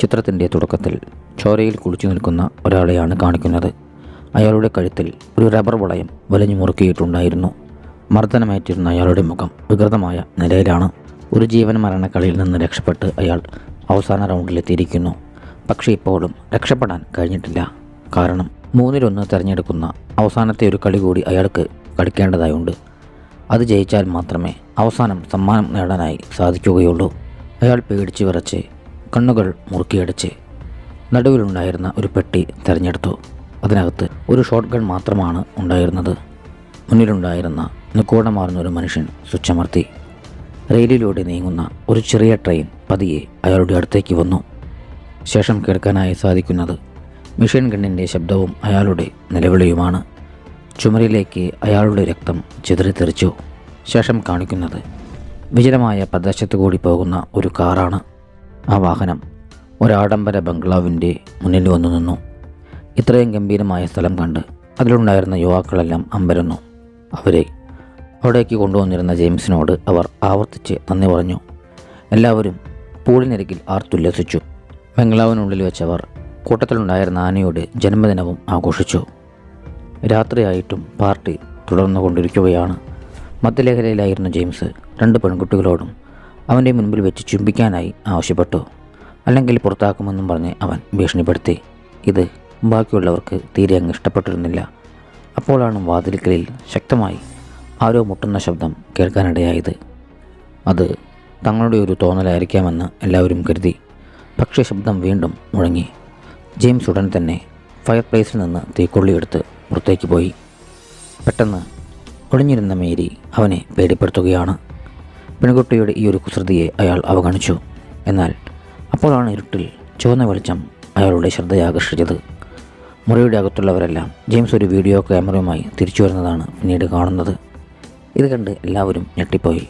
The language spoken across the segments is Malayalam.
ചിത്രത്തിന്റെ തുടക്കത്തിൽ ചോരയിൽ കുളിച്ചു നിൽക്കുന്ന ഒരാളെയാണ് കാണിക്കുന്നത്. അയാളുടെ കഴുത്തിൽ ഒരു റബ്ബർ വളയം വലഞ്ഞു മുറുക്കിയിട്ടുണ്ടായിരുന്നു. മർദ്ദനമേറ്റിരുന്ന അയാളുടെ മുഖം വികൃതമായ നിലയിലാണ്. ഒരു ജീവൻ മരണക്കളിയിൽ നിന്ന് രക്ഷപ്പെട്ട് അയാൾ അവസാന റൗണ്ടിലെത്തിയിരിക്കുന്നു. പക്ഷേ ഇപ്പോഴും രക്ഷപ്പെടാൻ കഴിഞ്ഞിട്ടില്ല. കാരണം മൂന്നിലൊന്ന് തിരഞ്ഞെടുക്കുന്ന അവസാനത്തെ ഒരു കളി കൂടി അയാൾക്ക് കളിക്കേണ്ടതായുണ്ട്. അത് ജയിച്ചാൽ മാത്രമേ അവസാനം സമ്മാനം നേടാനായി സാധിക്കുകയുള്ളൂ. അയാൾ പേടിച്ച് വിറച്ച് കണ്ണുകൾ മുറുക്കിയടിച്ച് നടുവിലുണ്ടായിരുന്ന ഒരു പെട്ടി തിരഞ്ഞെടുത്തു. അതിനകത്ത് ഒരു ഷോട്ട് ഗൺ മാത്രമാണ് ഉണ്ടായിരുന്നത്. മുന്നിലുണ്ടായിരുന്ന നിക്കൂടമാർന്ന ഒരു മനുഷ്യൻ സ്വിച്ചമർത്തി റെയിലിലൂടെ നീങ്ങുന്ന ഒരു ചെറിയ ട്രെയിൻ പതിയെ അയാളുടെ അടുത്തേക്ക് വന്നു. ശേഷം കേൾക്കാനായി സാധിക്കുന്നത് മിഷൻ ഗണ്ണിന്റെ ശബ്ദവും അയാളുടെ നിലവിളിയുമാണ്. ചുമരിലേക്ക് അയാളുടെ രക്തം ചിതറിത്തെറിച്ചു. ശേഷം കാണിക്കുന്നത് വിജനമായ പ്രദേശത്തു കൂടി പോകുന്ന ഒരു കാറാണ്. ആ വാഹനം ഒരാഡംബര ബംഗ്ലാവിന്റെ മുന്നിൽ വന്നു നിന്നു. ഇത്രയും ഗംഭീരമായ സ്ഥലം കണ്ട് അതിലുണ്ടായിരുന്ന യുവാക്കളെല്ലാം അമ്പരന്നു. അവരെ അവിടേക്ക് കൊണ്ടുവന്നിരുന്ന ജെയിംസിനോട് അവർ ആവർത്തിച്ച് നന്ദി പറഞ്ഞു. എല്ലാവരും പൂളിനരികിൽ ആർത്തുല്ലസിച്ചു. ബംഗ്ലാവിനുള്ളിൽ വെച്ചവർ കൂട്ടത്തിലുണ്ടായിരുന്ന ആനയുടെ ജന്മദിനവും ആഘോഷിച്ചു. രാത്രിയായിട്ടും പാർട്ടി തുടർന്നു തുടർന്നുകൊണ്ടിരിക്കുകയാണ്. മദ്യലഹരയിലായിരുന്ന ജെയിംസ് രണ്ട് പെൺകുട്ടികളോടും അവന്റെ മുൻപിൽ വെച്ച് ചുംബിക്കാനായി ആവശ്യപ്പെട്ടു. അല്ലെങ്കിൽ പുറത്താക്കുമെന്നും പറഞ്ഞ് അവൻ ഭീഷണിപ്പെടുത്തി. ഇത് ബാക്കിയുള്ളവർക്ക് തീരെ അങ്ങ് ഇഷ്ടപ്പെട്ടിരുന്നില്ല. അപ്പോഴാണ് വാതിൽക്കലിൽ ശക്തമായി ആരോ മുട്ടുന്ന ശബ്ദം കേൾക്കാനിടയായത്. അത് തങ്ങളുടെ ഒരു തോന്നലായിരിക്കാമെന്ന് എല്ലാവരും കരുതി. പക്ഷേ ശബ്ദം വീണ്ടും മുഴങ്ങി. ജെയിംസ് ഉടൻ തന്നെ ഫയർ പ്ലേസിൽ നിന്ന് തീക്കൊള്ളിയെടുത്ത് പുറത്തേക്ക് പോയി. പെട്ടെന്ന് ഒളിഞ്ഞിരുന്ന മേരി അവനെ പേടിപ്പെടുത്തുകയാണ്. പെൺകുട്ടിയുടെ ഈ ഒരു കുസൃതിയെ അയാൾ അവഗണിച്ചു. എന്നാൽ അപ്പോഴാണ് ഇരുട്ടിൽ ചുവന്ന വെളിച്ചം അയാളുടെ ശ്രദ്ധയാകർഷിച്ചത് മുറിയുടെ അകത്തുള്ളവരെല്ലാം ജെയിംസ് ഒരു വീഡിയോ ക്യാമറയുമായി തിരിച്ചു വരുന്നതാണ് പിന്നീട് കാണുന്നത്. ഇത് കണ്ട് എല്ലാവരും ഞെട്ടിപ്പോയി.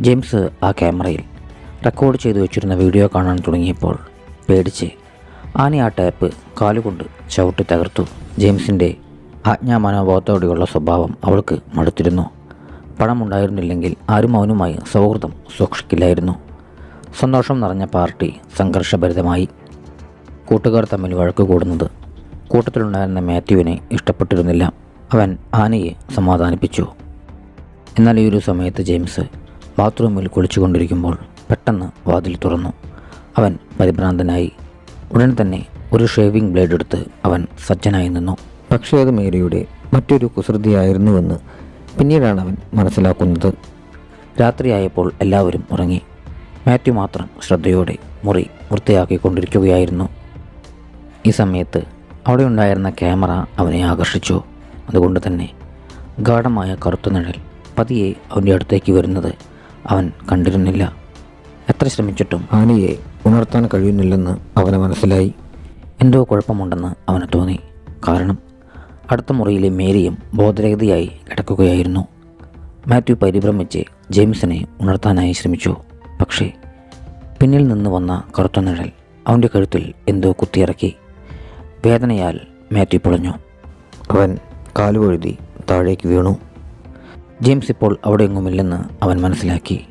ജെയിംസ് ആ ക്യാമറയിൽ റെക്കോർഡ് ചെയ്തു വെച്ചിരുന്ന വീഡിയോ കാണാൻ തുടങ്ങിയപ്പോൾ പേടിച്ച് ആനി ആ ടാപ്പ് കാലുകൊണ്ട് ചവിട്ടി തകർത്തു. ജെയിംസിന്റെ ആജ്ഞാമനോഭാവത്തോടെയുള്ള സ്വഭാവം അവൾക്ക് മടുത്തിരുന്നു. പണമുണ്ടായിരുന്നില്ലെങ്കിൽ ആരും അവനുമായി സൗഹൃദം സൂക്ഷിക്കില്ലായിരുന്നു. സന്തോഷം നിറഞ്ഞ പാർട്ടി സംഘർഷഭരിതമായി. കൂട്ടുകാർ തമ്മിൽ വഴക്ക് കൂടുന്നത്. കൂട്ടത്തിലുണ്ടായിരുന്ന മാത്യുവിനെ ഇഷ്ടപ്പെട്ടിരുന്നില്ല. അവൻ ആനയെ സമാധാനിപ്പിച്ചു. എന്നാൽ ഈ ഒരു സമയത്ത് ജെയിംസ് ബാത്റൂമിൽ കുളിച്ചുകൊണ്ടിരിക്കുമ്പോൾ പെട്ടെന്ന് വാതിൽ തുറന്നു. അവൻ പരിഭ്രാന്തനായി. ഉടൻ തന്നെ ഒരു ഷേവിംഗ് ബ്ലേഡ് എടുത്ത് അവൻ സജ്ജനായി നിന്നു. പക്ഷേ അത് മേരിയുടെ മറ്റൊരു കുസൃതിയായിരുന്നുവെന്ന് പിന്നീടാണ് അവൻ മനസ്സിലാക്കുന്നത്. രാത്രിയായപ്പോൾ എല്ലാവരും ഉറങ്ങി. മാത്യു മാത്രം ശ്രദ്ധയോടെ മുറി വൃത്തിയാക്കിക്കൊണ്ടിരിക്കുകയായിരുന്നു. ഈ സമയത്ത് അവിടെ ഉണ്ടായിരുന്ന ക്യാമറ അവനെ ആകർഷിച്ചു. അതുകൊണ്ട് തന്നെ ഗാഠമായ കറുത്ത നിഴൽ പതിയെ അവന്റെ അടുത്തേക്ക് വരുന്നത് അവൻ കണ്ടിരുന്നില്ല. എത്ര ശ്രമിച്ചിട്ടും ആനയെ ഉണർത്താൻ കഴിയുന്നില്ലെന്ന് അവന് മനസ്സിലായി. എന്തോ കുഴപ്പമുണ്ടെന്ന് അവന് തോന്നി. കാരണം അടുത്ത മുറിയിലെ മേരിയും ബോധരഹിതയായി കിടക്കുകയായിരുന്നു. മാത്യു പരിഭ്രമിച്ച് ജെയിംസിനെ ഉണർത്താനായി ശ്രമിച്ചു. പക്ഷേ പിന്നിൽ നിന്ന് വന്ന കറുത്ത നിഴൽ അവന്റെ കഴുത്തിൽ എന്തോ കുത്തിയിറക്കി. വേദനയാൽ മാത്യു പൊളഞ്ഞു. അവൻ കാലുവഴുതി താഴേക്ക് വീണു. ജെയിംസ് ഇപ്പോൾ അവിടെ എങ്ങുമില്ലെന്ന് അവൻ മനസ്സിലാക്കി.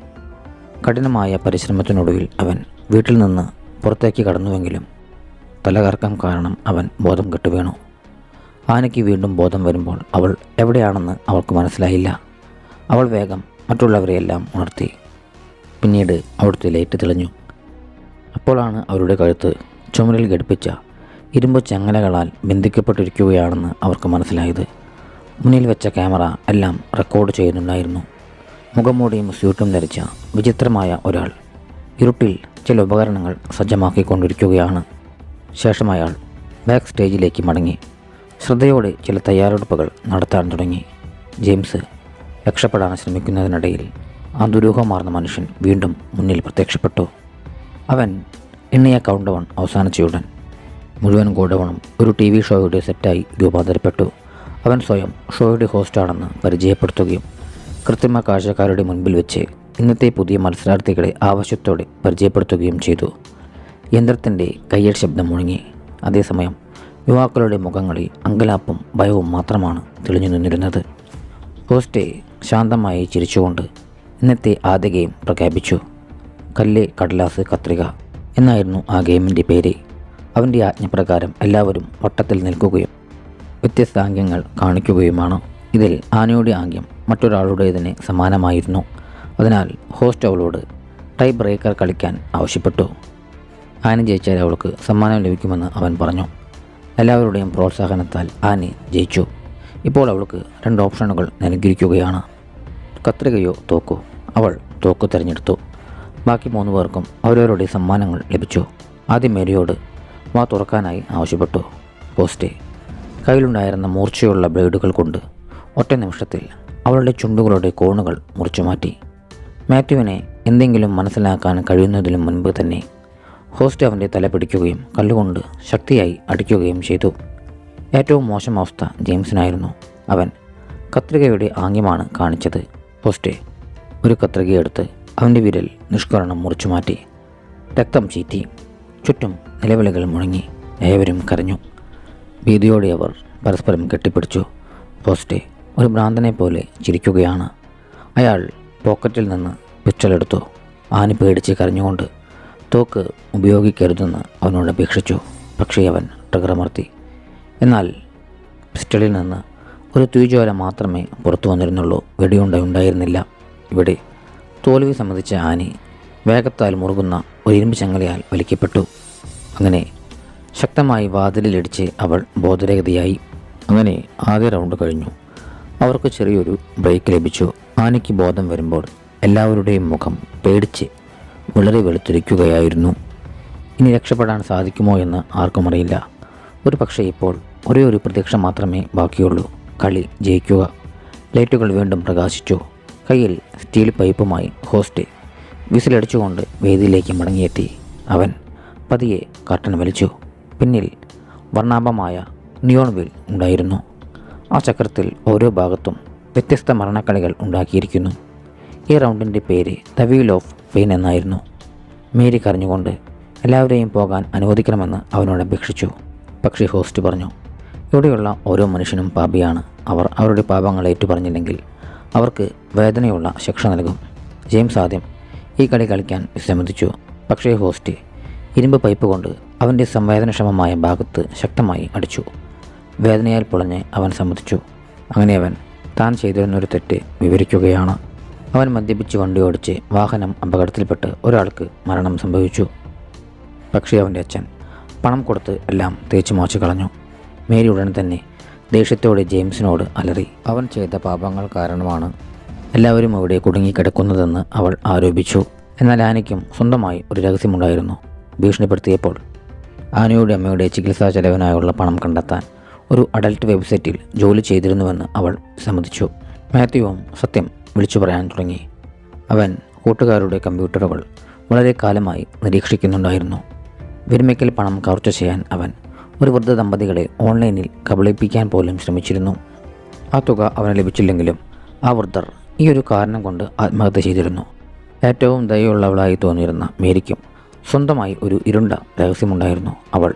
കഠിനമായ പരിശ്രമത്തിനൊടുവിൽ അവൻ വീട്ടിൽ നിന്ന് പുറത്തേക്ക് കടന്നുവെങ്കിലും തലകറക്കം കാരണം അവൻ ബോധം കെട്ടു വീണു ആനയ്ക്ക് വീണ്ടും ബോധം വരുമ്പോൾ അവൾ എവിടെയാണെന്ന് അവൾക്ക് മനസ്സിലായില്ല. അവൾ വേഗം മറ്റുള്ളവരെയെല്ലാം ഉണർത്തി. പിന്നീട് അവിടുത്തെ ലൈറ്റ് തെളിഞ്ഞു. അപ്പോഴാണ് അവരുടെ കഴുത്ത് ചുമരിൽ ഘടിപ്പിച്ച ഇരുമ്പ് ചങ്ങലകളാൽ ബന്ധിക്കപ്പെട്ടിരിക്കുകയാണെന്ന് അവർക്ക് മനസ്സിലായത്. മുന്നിൽ വെച്ച ക്യാമറ എല്ലാം റെക്കോർഡ് ചെയ്യുന്നുണ്ടായിരുന്നു. മുഖംമൂടിയും സ്യൂട്ടും ധരിച്ച വിചിത്രമായ ഒരാൾ. ഇരുട്ടിൽ ചില ഉപകരണങ്ങൾ സജ്ജമാക്കിക്കൊണ്ടിരിക്കുകയാണ്. ശേഷം അയാൾ ബാക്ക് സ്റ്റേജിലേക്ക് മടങ്ങി. ശ്രദ്ധയോടെ ചില തയ്യാറെടുപ്പുകൾ നടത്താൻ തുടങ്ങി. ജെയിംസ് രക്ഷപ്പെടാൻ ശ്രമിക്കുന്നതിനിടയിൽ ആ ദുരൂഹമാർന്ന മനുഷ്യൻ വീണ്ടും മുന്നിൽ പ്രത്യക്ഷപ്പെട്ടു. അവൻ എണ്ണിയ കൗണ്ട് ഡൗൺ അവസാനിച്ചയുടൻ മുഴുവൻ ഗോഡൗണും ഒരു ടി വി ഷോയുടെ സെറ്റായി രൂപാന്തരപ്പെട്ടു. അവൻ സ്വയം ഷോയുടെ ഹോസ്റ്റാണെന്ന് പരിചയപ്പെടുത്തുകയും കൃത്രിമ കാഴ്ചക്കാരുടെ മുൻപിൽ വെച്ച് ഇന്നത്തെ പുതിയ മത്സരാർത്ഥികളെ ആവശ്യത്തോടെ പരിചയപ്പെടുത്തുകയും ചെയ്തു. യന്ത്രത്തിന്റെ കയ്യൽ ശബ്ദം മുഴങ്ങി. അതേസമയം യുവാക്കളുടെ മുഖങ്ങളിൽ അങ്കലാപ്പും ഭയവും മാത്രമാണ് തെളിഞ്ഞു നിന്നിരുന്നത്. ഹോസ്റ്റേ ശാന്തമായി ചിരിച്ചുകൊണ്ട് ഇന്നത്തെ ആദ്യ ഗെയിം പ്രഖ്യാപിച്ചു. കല്ല് കടലാസ് കത്രിക എന്നായിരുന്നു ആ ഗെയിമിന്റെ പേര്. അവന്റെ ആജ്ഞപ്രകാരം എല്ലാവരും വട്ടത്തിൽ നിൽക്കുകയും വ്യത്യസ്ത ആംഗ്യങ്ങൾ കാണിക്കുകയുമാണ്. ഇതിൽ ആനയുടെ ആംഗ്യം മറ്റൊരാളുടേതിന് സമാനമായിരുന്നു. അതിനാൽ ഹോസ്റ്റ് അവളോട് ടൈ ബ്രേക്കർ കളിക്കാൻ ആവശ്യപ്പെട്ടു. ആന ജയിച്ചാൽ അവൾക്ക് സമ്മാനം ലഭിക്കുമെന്ന് അവൻ പറഞ്ഞു. എല്ലാവരുടെയും പ്രോത്സാഹനത്താൽ ആനി ജയിച്ചു. ഇപ്പോൾ അവൾക്ക് രണ്ട് ഓപ്ഷനുകൾ നൽകിയിരിക്കുകയാണ്. കത്രികയോ തോക്കോ? അവൾ തോക്ക് തിരഞ്ഞെടുത്തു. ബാക്കി മൂന്ന് പേർക്കും അവരവരുടെ സമ്മാനങ്ങൾ ലഭിച്ചു. ആദ്യം മേരിയോട് വാ തുറക്കാനായി ആവശ്യപ്പെട്ടു. പോസ്റ്റ് കയ്യിലുണ്ടായിരുന്ന മൂർച്ചയുള്ള ബ്ലേഡുകൾ കൊണ്ട് ഒറ്റ നിമിഷത്തിൽ അവളുടെ ചുണ്ടുകളുടെ കോണുകൾ മുറിച്ചു മാറ്റി മാത്യുവിനെ എന്തെങ്കിലും മനസ്സിലാക്കാൻ കഴിയുന്നതിലും മുൻപ് തന്നെ ഹോസ്റ്റ് അവന്റെ തല പിടിക്കുകയും കല്ലുകൊണ്ട് ശക്തിയായി അടിക്കുകയും ചെയ്തു. ഏറ്റവും മോശം അവസ്ഥ ജെയിംസിനായിരുന്നു. അവൻ കത്രികയുടെ ആംഗ്യമാണ് കാണിച്ചത്. ഹോസ്റ്റ് ഒരു കത്രികയെടുത്ത് അവന്റെ വിരൽ നിഷ്കരണം മുറിച്ചു മാറ്റി. രക്തം ചീറ്റി ചുറ്റും നിലവിളികൾ മുഴങ്ങി ഏവരും കരഞ്ഞു. ഭീതിയോടെ അവർ പരസ്പരം കെട്ടിപ്പിടിച്ചു. പോസ്റ്റ് ഒരു ഭ്രാന്തനെ പോലെ ചിരിക്കുകയാണ്. അയാൾ പോക്കറ്റിൽ നിന്ന് പിസ്റ്റളെടുത്തു ആനി പേടിച്ച് കരഞ്ഞുകൊണ്ട് തോക്ക് ഉപയോഗിക്കരുതെന്ന് അവനോട് അപേക്ഷിച്ചു. പക്ഷേ അവൻ ട്രിഗറമർത്തി എന്നാൽ പിസ്റ്റളിൽ നിന്ന് ഒരു തീജ്വാല മാത്രമേ പുറത്തു വന്നിരുന്നുള്ളൂ. വെടിയുണ്ട ഉണ്ടായിരുന്നില്ല. ഇവിടെ തോൽവി സംബന്ധിച്ച ആനി വേഗത്താൽ മുറുകുന്ന ഒരു ഇരുമ്പ് ചങ്ങലയാൽ വലിക്കപ്പെട്ടു. അങ്ങനെ ശക്തമായി വാതിലിലിടിച്ച് അവൾ ബോധരഹിതയായി. അങ്ങനെ ആദ്യ റൗണ്ട് കഴിഞ്ഞു. അവർക്ക് ചെറിയൊരു ബ്രേക്ക് ലഭിച്ചു. ആനയ്ക്ക് ബോധം വരുമ്പോൾ എല്ലാവരുടെയും മുഖം പേടിച്ച് വിളറി വെളുത്തിരിക്കുകയായിരുന്നു. ഇനി രക്ഷപ്പെടാൻ സാധിക്കുമോ എന്ന് ആർക്കും അറിയില്ല. ഒരു പക്ഷേ ഇപ്പോൾ ഒരേ ഒരു പ്രതീക്ഷ മാത്രമേ ബാക്കിയുള്ളൂ. കളി ജയിക്കുക. ലൈറ്റുകൾ വീണ്ടും പ്രകാശിച്ചു. കയ്യിൽ സ്റ്റീൽ പൈപ്പുമായി ഹോസ്റ്റ് വിസിലടിച്ചുകൊണ്ട് വേദിയിലേക്ക് മടങ്ങിയെത്തി. അവൻ പതിയെ കർട്ടൻ വലിച്ചു. പിന്നിൽ വർണാഭമായ നിയോൺ വീൽ ഉണ്ടായിരുന്നു. ആ ചക്രത്തിൽ ഓരോ ഭാഗത്തും വ്യത്യസ്ത മരണക്കളികൾ ഉണ്ടാക്കിയിരിക്കുന്നു. ഈ റൗണ്ടിന്റെ പേര് ദ വീൽ ഓഫ് പെയിൻ എന്നായിരുന്നു. മേരി കരഞ്ഞുകൊണ്ട് എല്ലാവരെയും പോകാൻ അനുവദിക്കണമെന്ന് അവനോട് അപേക്ഷിച്ചു. പക്ഷേ ഹോസ്റ്റ് പറഞ്ഞു ഇവിടെയുള്ള ഓരോ മനുഷ്യനും പാപിയാണ്. അവർ അവരുടെ പാപങ്ങൾ ഏറ്റുപറഞ്ഞില്ലെങ്കിൽ അവർക്ക് വേദനയുള്ള ശിക്ഷ നൽകും. ജെയിംസ് ആദ്യം ഈ കളി കളിക്കാൻ വിസമ്മതിച്ചു പക്ഷേ ഹോസ്റ്റ് ഇരുമ്പ് പൈപ്പ് കൊണ്ട് അവന്റെ സംവേദനക്ഷമമായ ഭാഗത്ത് ശക്തമായി അടിച്ചു. വേദനയാൽ പൊളഞ്ഞ് അവൻ സമ്മതിച്ചു. അങ്ങനെ അവൻ താൻ ചെയ്തിരുന്നൊരു തെറ്റ് വിവരിക്കുകയാണ്. അവൻ മദ്യപിച്ച് വണ്ടി ഓടിച്ച് വാഹനം അപകടത്തിൽപ്പെട്ട് ഒരാൾക്ക് മരണം സംഭവിച്ചു. പക്ഷേ അവന്റെ അച്ഛൻ പണം കൊടുത്ത് എല്ലാം തേച്ചു മോച്ചു കളഞ്ഞു. മേരി ഉടൻ തന്നെ ദേഷ്യത്തോടെ ജെയിംസിനോട് അലറി അവൻ ചെയ്ത പാപങ്ങൾ കാരണമാണ്. എല്ലാവരും അവിടെ കുടുങ്ങിക്കിടക്കുന്നതെന്ന് അവൾ ആരോപിച്ചു. എന്നാൽ ആനയ്ക്കും സ്വന്തമായി ഒരു രഹസ്യമുണ്ടായിരുന്നു. ഭീഷണിപ്പെടുത്തിയപ്പോൾ ആനയുടെ അമ്മയുടെ ചികിത്സാ ചെലവിനായുള്ള പണം കണ്ടെത്താൻ ഒരു അഡൽട്ട് വെബ്സൈറ്റിൽ ജോലി ചെയ്തിരുന്നുവെന്ന് അവൾ സമ്മതിച്ചു. മാത്യുവും സത്യം വിളിച്ചു പറയാൻ തുടങ്ങി. അവൻ കൂട്ടുകാരുടെ കമ്പ്യൂട്ടറുകൾ വളരെ കാലമായി നിരീക്ഷിക്കുന്നുണ്ടായിരുന്നു. വിരമിക്കൽ പണം കവർച്ച ചെയ്യാൻ അവൻ ഒരു വൃദ്ധ ദമ്പതികളെ ഓൺലൈനിൽ കബളിപ്പിക്കാൻ പോലും ശ്രമിച്ചിരുന്നു. ആ തുക അവന് ലഭിച്ചില്ലെങ്കിലും ആ വൃദ്ധർ ഈ ഒരു കാരണം കൊണ്ട് ആത്മഹത്യ ചെയ്തിരുന്നു. ഏറ്റവും ദയുള്ളവളായി തോന്നിയിരുന്ന മേരിക്കും സ്വന്തമായി ഒരു ഇരുണ്ട രഹസ്യമുണ്ടായിരുന്നു. അവൾ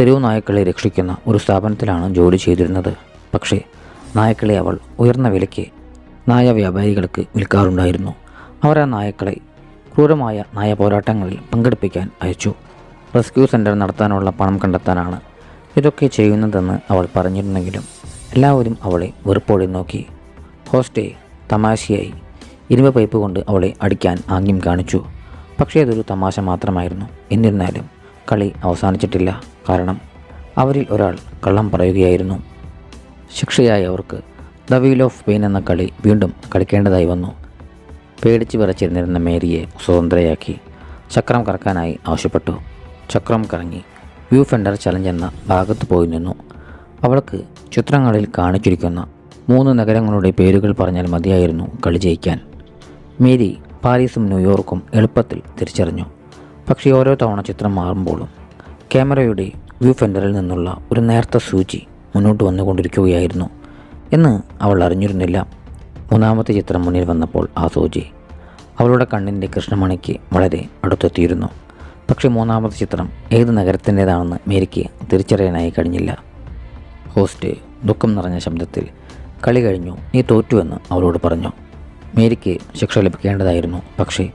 തെരുവു നായ്ക്കളെ രക്ഷിക്കുന്ന ഒരു സ്ഥാപനത്തിലാണ് ജോലി ചെയ്തിരുന്നത്. പക്ഷേ നായ്ക്കളെ അവൾ ഉയർന്ന വിലയ്ക്ക് നായ വ്യാപാരികൾക്ക് വിൽക്കാറുണ്ടായിരുന്നു. അവർ ആ നായക്കളെ ക്രൂരമായ നായ പോരാട്ടങ്ങളിൽ പങ്കെടുപ്പിക്കാൻ അയച്ചു. റെസ്ക്യൂ സെന്റർ നടത്താനുള്ള പണം കണ്ടെത്താനാണ് ഇതൊക്കെ ചെയ്യുന്നതെന്ന് അവൾ പറഞ്ഞിരുന്നെങ്കിലും എല്ലാവരും അവളെ വെറുപ്പോടെ നോക്കി. ഹോസ്റ്റേ തമാശയായി. ഇരുമ്പ് പൈപ്പ് കൊണ്ട് അവളെ അടിക്കാൻ ആംഗ്യം കാണിച്ചു. പക്ഷേ അതൊരു തമാശ മാത്രമായിരുന്നു. എന്നിരുന്നാലും കളി അവസാനിച്ചിട്ടില്ല. കാരണം അവരിൽ ഒരാൾ കള്ളം പറയുകയായിരുന്നു. ശിക്ഷയായി അവർക്ക് ദ വീൽ ഓഫ് പെയിൻ എന്ന കളി വീണ്ടും കളിക്കേണ്ടതായി വന്നു. പേടിച്ച് വിറച്ചിരുന്നിരുന്ന മേരിയെ സ്വതന്ത്രയാക്കി ചക്രം കറക്കാനായി ആവശ്യപ്പെട്ടു. ചക്രം കറങ്ങി വ്യൂ ഫെൻഡർ ചലഞ്ച് എന്ന ഭാഗത്ത് പോയി നിന്നു. അവൾക്ക് ചിത്രങ്ങളിൽ കാണിച്ചിരിക്കുന്ന മൂന്ന് നഗരങ്ങളുടെ പേരുകൾ പറഞ്ഞാൽ മതിയായിരുന്നു കളി ജയിക്കാൻ. മേരി പാരീസും ന്യൂയോർക്കും എളുപ്പത്തിൽ തിരിച്ചറിഞ്ഞു. പക്ഷേ ഓരോ തവണ ചിത്രം മാറുമ്പോഴും ക്യാമറയുടെ വ്യൂ ഫെൻഡറിൽ നിന്നുള്ള ഒരു നേർത്ത സൂചി മുന്നോട്ട് വന്നുകൊണ്ടിരിക്കുകയായിരുന്നു. എന്ന് അവൾ അറിഞ്ഞിരുന്നില്ല. മൂന്നാമത്തെ ചിത്രം മുന്നിൽ വന്നപ്പോൾ ആ സൂചി അവളുടെ കണ്ണിന്റെ കൃഷ്ണമണിക്ക് വളരെ അടുത്തെത്തിയിരുന്നു. പക്ഷേ മൂന്നാമത്തെ ചിത്രം ഏത് നഗരത്തിന്റേതാണെന്ന് മേരിക്ക് തിരിച്ചറിയാനായി കഴിഞ്ഞില്ല. ഹോസ്റ്റ് ദുഃഖം നിറഞ്ഞ ശബ്ദത്തിൽ കളി കഴിഞ്ഞു നീ തോറ്റുവെന്ന് അവളോട് പറഞ്ഞു. മേരിക്ക് ശിക്ഷ ലഭിക്കേണ്ടതായിരുന്നു. പക്ഷേ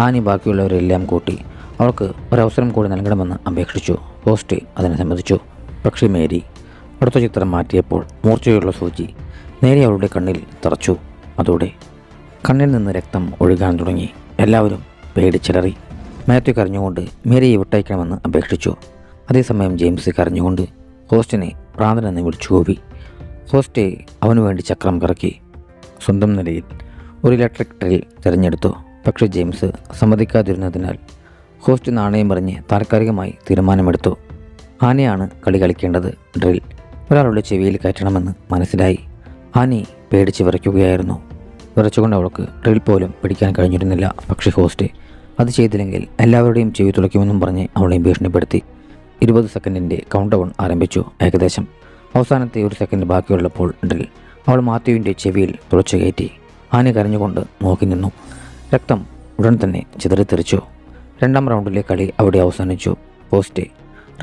ആനി ബാക്കിയുള്ളവരെല്ലാം കൂട്ടി അവൾക്ക് ഒരവസരം കൂടി നൽകണമെന്ന് അപേക്ഷിച്ചു. ഹോസ്റ്റ് അതിനെ സമ്മതിച്ചു. പക്ഷേ മേരി അടുത്ത ചിത്രം മാറ്റിയപ്പോൾ മൂർച്ചയുള്ള സൂചി നേരെ അവളുടെ കണ്ണിൽ തറച്ചു. അതോടെ കണ്ണിൽ നിന്ന് രക്തം ഒഴുകാൻ തുടങ്ങി. എല്ലാവരും പേടിച്ചിലറി. മാത്യു കരഞ്ഞുകൊണ്ട് മേരിയെ വിട്ടയക്കണമെന്ന് അപേക്ഷിച്ചു. അതേസമയം ജെയിംസ് കരഞ്ഞുകൊണ്ട് ഹോസ്റ്റിനെ പ്രാന്തനെന്ന് വിളിച്ചു കൂവി. ഹോസ്റ്റ് അവനു വേണ്ടി ചക്രം കറക്കി സ്വന്തം നിലയിൽ ഒരു ഇലക്ട്രിക് ട്രെയിൽ തിരഞ്ഞെടുത്തു. പക്ഷേ ജെയിംസ് സമ്മതിക്കാതിരുന്നതിനാൽ ഹോസ്റ്റ് നാണയം പറഞ്ഞ് താൽക്കാലികമായി തീരുമാനമെടുത്തു. ആനയാണ് കളി കളിക്കേണ്ടത്. ഡ്രിൽ ഒരാളുടെ ചെവിയിൽ കയറ്റണമെന്ന് മനസ്സിലായി. ആനി പേടിച്ച് വിറയ്ക്കുകയായിരുന്നു. വിറച്ചുകൊണ്ട് അവൾക്ക് ഡ്രിൽ പോലും പിടിക്കാൻ കഴിഞ്ഞിരുന്നില്ല. പക്ഷേ ഹോസ്റ്റ് അത് ചെയ്തില്ലെങ്കിൽ എല്ലാവരുടെയും ചെവി തുളയ്ക്കുമെന്നും പറഞ്ഞ് അവളെ ഭീഷണിപ്പെടുത്തി. ഇരുപത് സെക്കൻഡിന്റെ കൗണ്ട് ഡൗൺ ആരംഭിച്ചു ഏകദേശം. അവസാനത്തെ ഒരു സെക്കൻഡ് ബാക്കിയുള്ളപ്പോൾ ഡ്രിൽ അവൾ മാത്യുവിന്റെ ചെവിയിൽ തുളച്ചു കയറ്റി. ആന കരഞ്ഞുകൊണ്ട് നോക്കി നിന്നു. രക്തം ഉടൻ തന്നെ ചിതറിത്തെറിച്ചു രണ്ടാം റൗണ്ടിലെ കളി അവിടെ അവസാനിച്ചു. പോസ്റ്റ്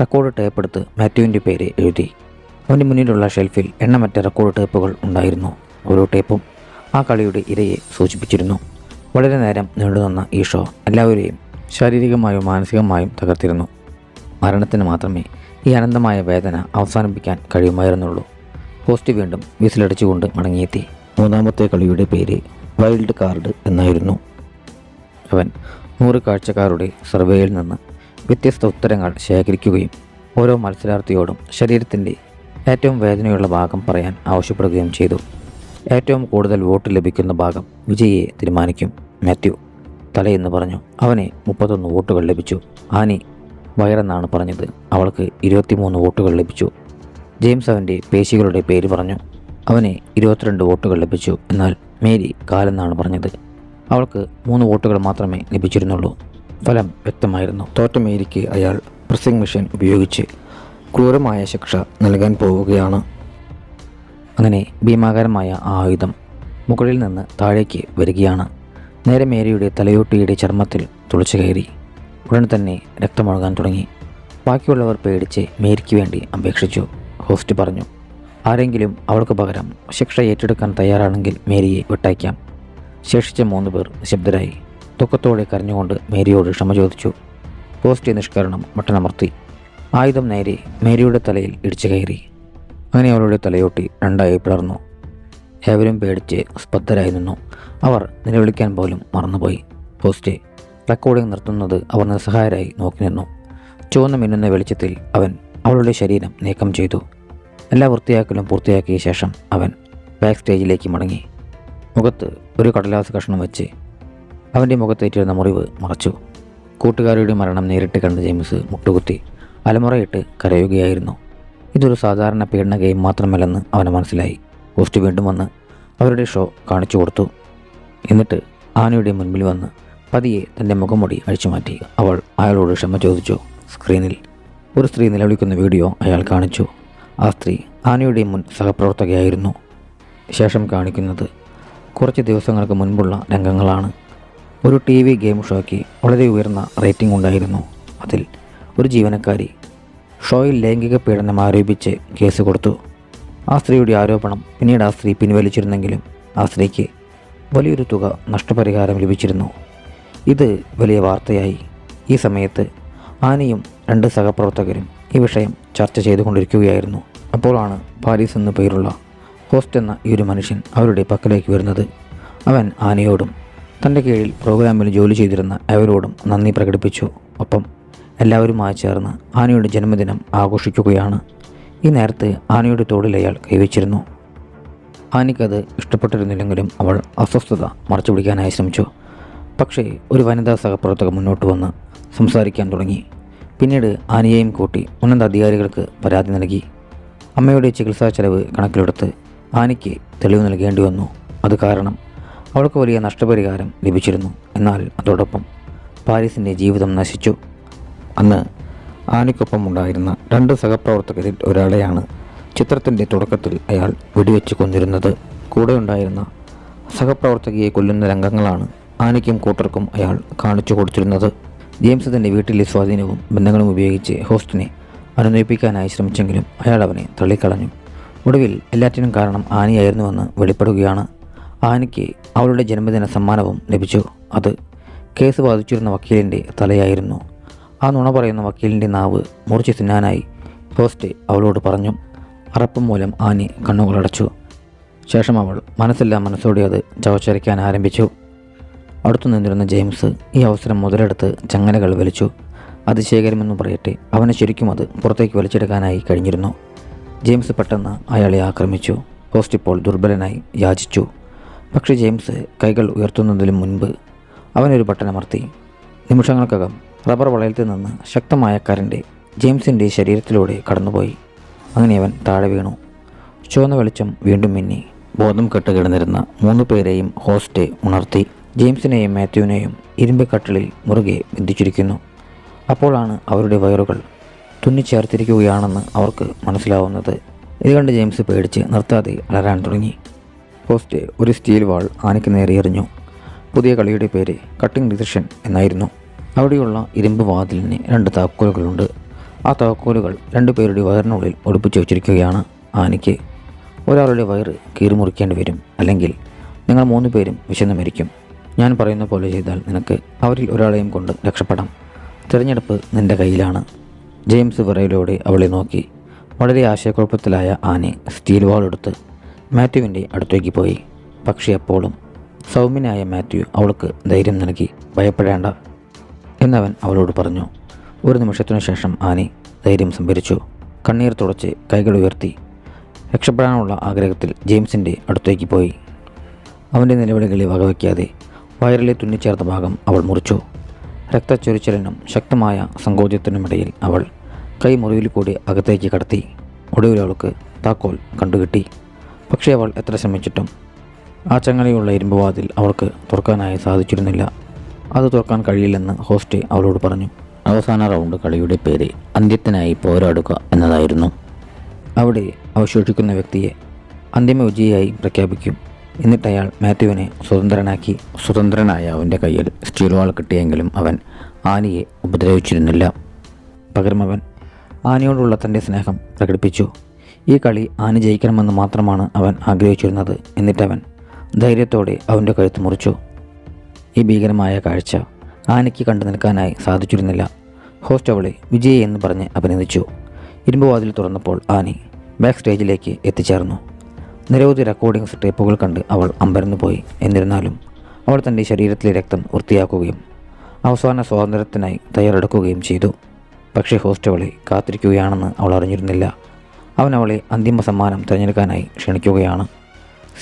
റെക്കോർഡ് ടേപ്പെടുത്ത് മാത്യുവിന്റെ പേര് എഴുതി. അവന്റെ മുന്നിലുള്ള ഷെൽഫിൽ എണ്ണമറ്റ റെക്കോർഡ് ടേപ്പുകൾ ഉണ്ടായിരുന്നു. ഓരോ ടേപ്പും ആ കളിയുടെ ഇരയെ സൂചിപ്പിച്ചിരുന്നു. വളരെ നേരം നീണ്ടുനിന്ന ഈ ഷോ എല്ലാവരെയും ശാരീരികമായും മാനസികമായും തകർത്തിരുന്നു. മരണത്തിന് മാത്രമേ ഈ അനന്തമായ വേദന അവസാനിപ്പിക്കാൻ കഴിയുമായിരുന്നുള്ളൂ. പോസ്റ്റ് വീണ്ടും വിസിലടിച്ചുകൊണ്ട് മടങ്ങിയെത്തി. മൂന്നാമത്തെ കളിയുടെ പേര് വൈൽഡ് കാർഡ് എന്നായിരുന്നു. അവൻ നൂറ് കാഴ്ചക്കാരുടെ സർവേയിൽ നിന്ന് വ്യത്യസ്ത ഉത്തരങ്ങൾ ശേഖരിക്കുകയും ഓരോ മത്സരാർത്ഥിയോടും ശരീരത്തിന്റെ ഏറ്റവും വേദനയുള്ള ഭാഗം പറയാൻ ആവശ്യപ്പെടുകയും ചെയ്തു. ഏറ്റവും കൂടുതൽ വോട്ട് ലഭിക്കുന്ന ഭാഗം വിജയിയെ തീരുമാനിക്കും മാത്യു. തലയെന്ന് പറഞ്ഞു. അവനെ മുപ്പത്തൊന്ന് വോട്ടുകൾ ലഭിച്ചു. ആനി വയറെന്നാണ് പറഞ്ഞത്. അവൾക്ക് ഇരുപത്തിമൂന്ന് വോട്ടുകൾ ലഭിച്ചു. ജെയിംസ് അവന്റെ പേശികളുടെ പേര് പറഞ്ഞു. അവന് ഇരുപത്തിരണ്ട് വോട്ടുകൾ ലഭിച്ചു. എന്നാൽ മേരി കാലെന്നാണ് പറഞ്ഞത്. അവൾക്ക് മൂന്ന് വോട്ടുകൾ മാത്രമേ ലഭിച്ചിരുന്നുള്ളൂ. ഫലം വ്യക്തമായിരുന്നു. തോറ്റ മേരിക്ക് അയാൾ പ്രസിംഗ് മെഷീൻ ഉപയോഗിച്ച് ക്രൂരമായ ശിക്ഷ നൽകാൻ പോവുകയാണ്. അങ്ങനെ ഭീമാകരമായ ആയുധം മുകളിൽ നിന്ന് താഴേക്ക് വരികയാണ്. നേരെ മേരിയുടെ തലയോട്ടിയുടെ ചർമ്മത്തിൽ തുളച്ചു കയറി. ഉടൻ തന്നെ രക്തമൊഴുകാൻ തുടങ്ങി. ബാക്കിയുള്ളവർ പേടിച്ച് മേരിക്ക് വേണ്ടി അപേക്ഷിച്ചു. ഹോസ്റ്റ് പറഞ്ഞു ആരെങ്കിലും അവൾക്ക് പകരം ശിക്ഷ ഏറ്റെടുക്കാൻ തയ്യാറാണെങ്കിൽ മേരിയെ വിട്ടയക്കാം. ശേഷിച്ച മൂന്ന് പേർ നിശബ്ദരായി. ദുഃഖത്തോടെ കരഞ്ഞുകൊണ്ട് മേരിയോട് ക്ഷമ ചോദിച്ചു. ഹോസ്റ്റ് നിഷ്കരണം മട്ടനമർത്തി. ആയുധം നേരെ മേരിയുടെ തലയിൽ ഇടിച്ചു കയറി. അങ്ങനെ അവളുടെ തലയോട്ടി രണ്ടായി പിളർന്നു. ഏവരും പേടിച്ച് സ്പദ്ധരായി നിന്നു. അവർ നിലവിളിക്കാൻ പോലും മറന്നുപോയി. പോസ്റ്റ് റെക്കോർഡിംഗ് നിർത്തുന്നത് അവർ നിസ്സഹായരായി നോക്കി നിന്നു. ചുവന്ന മിന്നുന്ന വെളിച്ചത്തിൽ അവൻ അവളുടെ ശരീരം നീക്കം ചെയ്തു. എല്ലാ വൃത്തിയാക്കലും പൂർത്തിയാക്കിയ ശേഷം അവൻ ബാക്ക് സ്റ്റേജിലേക്ക് മടങ്ങി. മുഖത്ത് ഒരു കടലാസ് കഷ്ണം വെച്ച് അവന്റെ മുഖത്തേറ്റിരുന്ന മുറിവ് മറച്ചു. കൂട്ടുകാരിയുടെ മരണം നേരിട്ട് കണ്ട ജെയിംസ് മുട്ടുകുത്തി. അലമുറയിട്ട് കരയുകയായിരുന്നു. ഇതൊരു സാധാരണ പീഡന ഗെയിം മാത്രമല്ലെന്ന് അവന് മനസ്സിലായി. ഹോസ്റ്റ് വീണ്ടും വന്ന് അവരുടെ ഷോ കാണിച്ചു കൊടുത്തു. എന്നിട്ട് ആനയുടെ മുൻപിൽ വന്ന് പതിയെ തന്റെ മുഖംമുടി അഴിച്ചുമാറ്റി അവൾ അയാളോട് ക്ഷമ ചോദിച്ചു. സ്ക്രീനിൽ ഒരു സ്ത്രീ നിലവിളിക്കുന്ന വീഡിയോ അയാൾ കാണിച്ചു. ആ സ്ത്രീ ആനയുടെ മുൻ സഹപ്രവർത്തകയായിരുന്നു. ശേഷം കാണിക്കുന്നത് കുറച്ച് ദിവസങ്ങൾക്ക് മുൻപുള്ള രംഗങ്ങളാണ്. ഒരു ടി വി ഗെയിം ഷോയ്ക്ക് വളരെ ഉയർന്ന റേറ്റിംഗ് ഉണ്ടായിരുന്നു. അതിൽ ഒരു ജീവനക്കാരി ഷോയിൽ ലൈംഗിക പീഡനം ആരോപിച്ച് കേസ് കൊടുത്തു. ആ സ്ത്രീയുടെ ആരോപണം പിന്നീട് ആ സ്ത്രീ പിൻവലിച്ചിരുന്നെങ്കിലും ആ സ്ത്രീക്ക് വലിയൊരു തുക നഷ്ടപരിഹാരം ലഭിച്ചിരുന്നു. ഇത് വലിയ വാർത്തയായി. ഈ സമയത്ത് ആനയും രണ്ട് സഹപ്രവർത്തകരും ഈ വിഷയം ചർച്ച ചെയ്തുകൊണ്ടിരിക്കുകയായിരുന്നു. അപ്പോഴാണ് പാരീസ് എന്നു പേരുള്ള ഹോസ്റ്റ് എന്ന ഈ ഒരു മനുഷ്യൻ അവരുടെ പക്കലേക്ക് വരുന്നത്. അവൻ ആനയോടും തന്റെ കീഴിൽ പ്രോഗ്രാമിൽ ജോലി ചെയ്തിരുന്ന അവരോടും നന്ദി പ്രകടിപ്പിച്ചു. ഒപ്പം എല്ലാവരുമായി ചേർന്ന് ആനയുടെ ജന്മദിനം ആഘോഷിക്കുകയാണ്. ഈ നേരത്തെ ആനയുടെ തോളിൽ അയാൾ കൈവച്ചിരുന്നു. ആനയ്ക്കത് ഇഷ്ടപ്പെട്ടിരുന്നില്ലെങ്കിലും അവൾ അസ്വസ്ഥത മറച്ചു പിടിക്കാനായി ശ്രമിച്ചു. പക്ഷേ ഒരു വനിതാ സഹപ്രവർത്തക മുന്നോട്ട് വന്ന് സംസാരിക്കാൻ തുടങ്ങി. പിന്നീട് ആനയെയും കൂട്ടി ഉന്നത അധികാരികൾക്ക് പരാതി നൽകി. അമ്മയുടെ ചികിത്സാ ചെലവ് കണക്കിലെടുത്ത് ആനയ്ക്ക് തെളിവ് നൽകേണ്ടി വന്നു. അത് കാരണം അവൾക്ക് വലിയ നഷ്ടപരിഹാരം ലഭിച്ചിരുന്നു. എന്നാൽ അതോടൊപ്പം പാരീസിന്റെ ജീവിതം നശിച്ചു. അന്ന് ആനയ്ക്കൊപ്പം ഉണ്ടായിരുന്ന രണ്ട് സഹപ്രവർത്തകരിൽ ഒരാളെയാണ് ചിത്രത്തിന്റെ തുടക്കത്തിൽ അയാൾ വെടിവെച്ച് കൊന്നിരുന്നത്. കൂടെ ഉണ്ടായിരുന്ന സഹപ്രവർത്തകയെ കൊല്ലുന്ന രംഗങ്ങളാണ് ആനയ്ക്കും കൂട്ടർക്കും അയാൾ കാണിച്ചു കൊടുത്തിരുന്നത്. ജെയിംസ് തന്റെ വീട്ടിലെ സ്വാധീനവും ബന്ധങ്ങളും ഉപയോഗിച്ച് ഹോസ്റ്റിനെ അനുനയിപ്പിക്കാനായി ശ്രമിച്ചെങ്കിലും അയാൾ അവനെ തള്ളിക്കളഞ്ഞു. ഒടുവിൽ എല്ലാറ്റിനും കാരണം ആനയായിരുന്നുവെന്ന് വെളിപ്പെടുകയാണ്. ആനയ്ക്ക് അവളുടെ ജന്മദിന സമ്മാനവും ലഭിച്ചു. അത് കേസ് ബാധിച്ചിരുന്ന വക്കീലിന്റെ തലയായിരുന്നു. ആ നുണ പറയുന്ന വക്കീലിന്റെ നാവ് മുറിച്ച് തിന്നാനായി ഹോസ്റ്റ് അവളോട് പറഞ്ഞു അറപ്പ് മൂലം ആനി കണ്ണുകളടച്ചു ശേഷം അവൾ മനസ്സെല്ലാം മനസ്സോടെ അത് ചവച്ചരയ്ക്കാൻ ആരംഭിച്ചു. അടുത്തു നിന്നിരുന്ന ജെയിംസ് ഈ അവസരം മുതലെടുത്ത് ചങ്ങലകൾ വലിച്ചു. അതിശയകരമെന്ന് പറയട്ടെ അവനെ ശരിക്കും അത് പുറത്തേക്ക് വലിച്ചെടുക്കാനായി കഴിഞ്ഞിരുന്നു ജെയിംസ് പെട്ടെന്ന് അയാളെ ആക്രമിച്ചു. ഹോസ്റ്റ് ഇപ്പോൾ ദുർബലനായി യാചിച്ചു. പക്ഷേ ജെയിംസ് കൈകൾ ഉയർത്തുന്നതിലും മുൻപ് അവനൊരു ബട്ടണമർത്തി നിമിഷങ്ങൾക്കകം റബ്ബർ വളയത്തിൽ നിന്ന് ശക്തമായ കരണ്ട് ജെയിംസിന്റെ ശരീരത്തിലൂടെ കടന്നുപോയി. അങ്ങനെ അവൻ താഴെ വീണു. ചുവന്ന വെളിച്ചം വീണ്ടും മിന്നി. ബോധം കെട്ട് കിടന്നിരുന്ന മൂന്ന് പേരെയും ഹോസ്റ്റ് ഉണർത്തി ജെയിംസിനെയും മാത്യുവിനെയും ഇരുമ്പ് കട്ടിലിൽ മുറുകെ ബന്ധിച്ചിരിക്കുന്നു അപ്പോഴാണ് അവരുടെ വയറുകൾ തുന്നിച്ചേർത്തിരിക്കുകയാണെന്ന് അവർക്ക് മനസ്സിലാവുന്നത്. ഇത് കണ്ട് ജെയിംസ് പേടിച്ച് നിർത്താതെ അലരാൻ തുടങ്ങി. ഹോസ്റ്റ് ഒരു സ്റ്റീൽ വാൾ ആനയ്ക്ക് നേരെ എറിഞ്ഞു. പുതിയ കളിയുടെ പേര് കട്ടിംഗ് ഡിസിഷൻ എന്നായിരുന്നു. അവിടെയുള്ള ഇരുമ്പ് വാതിലിന് രണ്ട് താക്കോലുകളുണ്ട്. ആ താക്കോലുകൾ രണ്ടു പേരുടെ വയറിനുള്ളിൽ ഒളിപ്പിച്ചു വച്ചിരിക്കുകയാണ് ആനയ്ക്ക്. ഒരാളുടെ വയറ് കീറിമുറിക്കേണ്ടി വരും അല്ലെങ്കിൽ നിങ്ങൾ മൂന്ന് പേരും വിശന്ന് മരിക്കും. ഞാൻ പറയുന്ന പോലെ ചെയ്താൽ നിനക്ക് അവരിൽ ഒരാളെയും കൊണ്ട് രക്ഷപ്പെടാം. തിരഞ്ഞെടുപ്പ് നിന്റെ കയ്യിലാണ്. ജെയിംസ് വിറയിലൂടെ അവളെ നോക്കി. വളരെ ആശയക്കുഴപ്പത്തിലായ ആനെ സ്റ്റീൽ വാൾ എടുത്ത് മാത്യുവിന്റെ അടുത്തേക്ക് പോയി. പക്ഷേ അപ്പോഴും സൗമ്യനായ മാത്യു അവൾക്ക് ധൈര്യം നൽകി. ഭയപ്പെടേണ്ട. എന്നവൻ അവളോട് പറഞ്ഞു ഒരു നിമിഷത്തിനു ശേഷം ആനി ധൈര്യം സംഭരിച്ചു. കണ്ണീർ തുടച്ച് കൈകൾ ഉയർത്തി. രക്ഷപ്പെടാനുള്ള ആഗ്രഹത്തിൽ ജെയിംസിന്റെ അടുത്തേക്ക് പോയി. അവന്റെ നിലവിളികളെ വകവയ്ക്കാതെ വയറിലെ തുന്നിച്ചേർത്ത ഭാഗം അവൾ മുറിച്ചു. രക്തച്ചൊരിച്ചിലിനും ശക്തമായ സങ്കോചത്തിനുമിടയിൽ അവൾ കൈ മുറിവിൽ കൂടി അകത്തേക്ക് കടത്തി. ഒടുവിൽ അവൾക്ക് താക്കോൽ കണ്ടുകിട്ടി. പക്ഷേ അവൾ എത്ര ശ്രമിച്ചിട്ടും ആ ചങ്ങലയുള്ള ഇരുമ്പുവാതിൽ അവൾക്ക് തുറക്കാനായി സാധിച്ചിരുന്നില്ല. അത് തുറക്കാൻ കഴിയില്ലെന്ന് ഹോസ്റ്റ് അവളോട് പറഞ്ഞു. അവസാന റൗണ്ട് കളിയുടെ പേര് അന്ത്യത്തിനായി പോരാടുക എന്നതായിരുന്നു. അവിടെ അവശേഷിക്കുന്ന വ്യക്തിയെ അന്തിമ വിജയിയായി പ്രഖ്യാപിക്കും. എന്നിട്ട് അയാൾ മാത്യുവിനെ സ്വതന്ത്രനാക്കി സ്വതന്ത്രനായ അവന്റെ കയ്യിൽ സ്റ്റീൽ വാൾ കിട്ടിയെങ്കിലും അവൻ ആനിയെ ഉപദ്രവിച്ചിരുന്നില്ല. പകരം അവൻ ആനയോടുള്ള തന്റെ സ്നേഹം പ്രകടിപ്പിച്ചു. ഈ കളി ആന ജയിക്കണമെന്ന് മാത്രമാണ് അവൻ ആഗ്രഹിച്ചിരുന്നത്. എന്നിട്ടവൻ ധൈര്യത്തോടെ അവന്റെ കഴുത്ത് മുറിച്ചു. ഈ ഭീകരമായ കാഴ്ച ആനയ്ക്ക് കണ്ടു നിൽക്കാനായി സാധിച്ചിരുന്നില്ല. ഹോസ്റ്റ് അവളെ വിജയ് എന്ന് പറഞ്ഞ് അഭിനന്ദിച്ചു. ഇരുമ്പ് വാതിൽ തുറന്നപ്പോൾ ആനി ബാക്ക് സ്റ്റേജിലേക്ക് എത്തിച്ചേർന്നു. നിരവധി റെക്കോർഡിംഗ്സ് ടേപ്പുകൾ കണ്ട് അവൾ അമ്പരന്നു പോയി. എന്നിരുന്നാലും അവൾ തന്റെ ശരീരത്തിലെ രക്തം വൃത്തിയാക്കുകയും അവസാന സ്വാതന്ത്ര്യത്തിനായി തയ്യാറെടുക്കുകയും ചെയ്തു. പക്ഷേ ഹോസ്റ്റ് അവളെ കാത്തിരിക്കുകയാണെന്ന് അവൾ അറിഞ്ഞിരുന്നില്ല. അവൻ അവളെ അന്തിമ സമ്മാനം തിരഞ്ഞെടുക്കാനായി ക്ഷണിക്കുകയാണ്.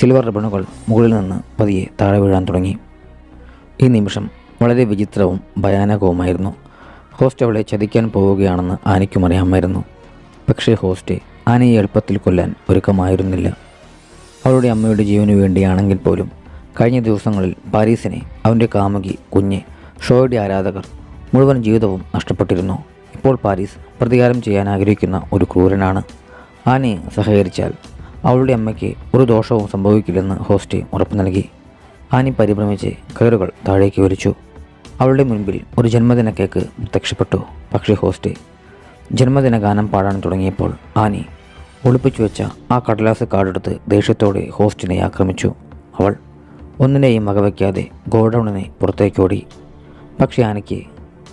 സിൽവർ റിബണുകൾ മുകളിൽ നിന്ന് പതിയെ താഴെ വീഴാൻ തുടങ്ങി. ഈ നിമിഷം വളരെ വിചിത്രവും ഭയാനകവുമായിരുന്നു. ഹോസ്റ്റ് അവളെ ചതിക്കാൻ പോവുകയാണെന്ന് ആനയ്ക്കും അറിയാമായിരുന്നു. പക്ഷേ ഹോസ്റ്റ് ആനയെ എളുപ്പത്തിൽ കൊല്ലാൻ ഒരുക്കമായിരുന്നില്ല. അവളുടെ അമ്മയുടെ ജീവന് വേണ്ടിയാണെങ്കിൽ പോലും കഴിഞ്ഞ ദിവസങ്ങളിൽ പാരീസിനെ അവന്റെ കാമുകി കുഞ്ഞ് ഷോയുടെ ആരാധകർ മുഴുവൻ ജീവിതവും നഷ്ടപ്പെട്ടിരുന്നു. ഇപ്പോൾ പാരീസ് പ്രതികാരം ചെയ്യാൻ ആഗ്രഹിക്കുന്ന ഒരു ക്രൂരനാണ്. ആനയെ സഹകരിച്ചാൽ അവളുടെ അമ്മയ്ക്ക് ഒരു ദോഷവും സംഭവിക്കില്ലെന്ന് ഹോസ്റ്റ് ഉറപ്പു നൽകി. ആനി പരിഭ്രമിച്ച് കയറുകൾ താഴേക്ക് വലിച്ചു അവളുടെ മുൻപിൽ ഒരു ജന്മദിന കേക്ക് പ്രത്യക്ഷപ്പെട്ടു. പക്ഷേ ഹോസ്റ്റ് ജന്മദിന ഗാനം പാടാൻ തുടങ്ങിയപ്പോൾ ആനി ഒളിപ്പിച്ചു വെച്ച ആ കടലാസ് കാർഡെടുത്ത് ദേഷ്യത്തോടെ ഹോസ്റ്റിനെ ആക്രമിച്ചു. അവൾ ഒന്നിനെയും വകവയ്ക്കാതെ ഗോഡൗണിനെ പുറത്തേക്കോടി പക്ഷേ ആനയ്ക്ക്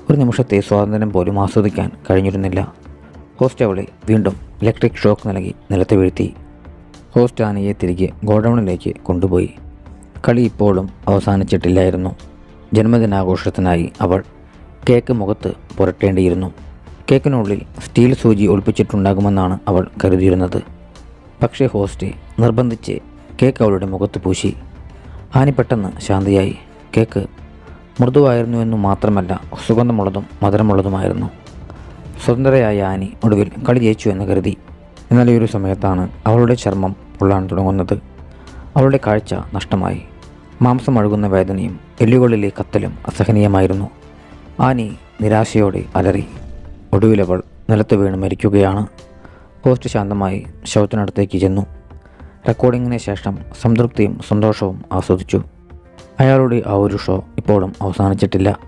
ഒരു നിമിഷത്തെ സ്വാതന്ത്ര്യം പോലും ആസ്വദിക്കാൻ കഴിഞ്ഞിരുന്നില്ല. ഹോസ്റ്റ് അവളെ വീണ്ടും ഇലക്ട്രിക് ഷോക്ക് നൽകി നിലത്ത് വീഴ്ത്തി. ഹോസ്റ്റ് ആനയെ തിരികെ ഗോഡൗണിലേക്ക് കൊണ്ടുപോയി. കളി ഇപ്പോഴും അവസാനിച്ചിട്ടില്ലായിരുന്നു. ജന്മദിനാഘോഷത്തിനായി അവൾ കേക്ക് മുഖത്ത് പുരട്ടേണ്ടിയിരുന്നു. കേക്കിനുള്ളിൽ സ്റ്റീൽ സൂചി ഒളിപ്പിച്ചിട്ടുണ്ടാകുമെന്നാണ് അവൾ കരുതിയിരുന്നത്. പക്ഷേ ഹോസ്റ്റ് നിർബന്ധിച്ച് കേക്ക് അവളുടെ മുഖത്ത് പൂശി. ആനി പെട്ടെന്ന് ശാന്തിയായി കേക്ക് മൃദുവായിരുന്നുവെന്നു മാത്രമല്ല സുഗന്ധമുള്ളതും മധുരമുള്ളതുമായിരുന്നു. സ്വതന്ത്രയായ ആനി ഒടുവിൽ കളി ജയിച്ചു എന്ന് കരുതി. എന്നാൽ ഈ ഒരു സമയത്താണ് അവളുടെ ചർമ്മം പൊള്ളാൻ തുടങ്ങുന്നത്. അവളുടെ കാഴ്ച നഷ്ടമായി. മാംസം അഴുകുന്ന വേദനയും എല്ലുകളിലെ കത്തലും അസഹനീയമായിരുന്നു. ആനി നിരാശയോടെ അലറി. ഒടുവിലവൾ നിലത്ത് വീണ് മരിക്കുകയാണ്. ഹോസ്റ്റ് ശാന്തമായി ശവത്തിനടുത്തേക്ക് ചെന്നു. റെക്കോർഡിങ്ങിന് ശേഷം സംതൃപ്തിയും സന്തോഷവും ആസ്വദിച്ചു. അയാളുടെ ആ ഒരു ഷോ ഇപ്പോഴും അവസാനിച്ചിട്ടില്ല.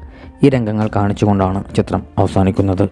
ഈ രംഗങ്ങൾ കാണിച്ചുകൊണ്ടാണ് ചിത്രം അവസാനിക്കുന്നത്.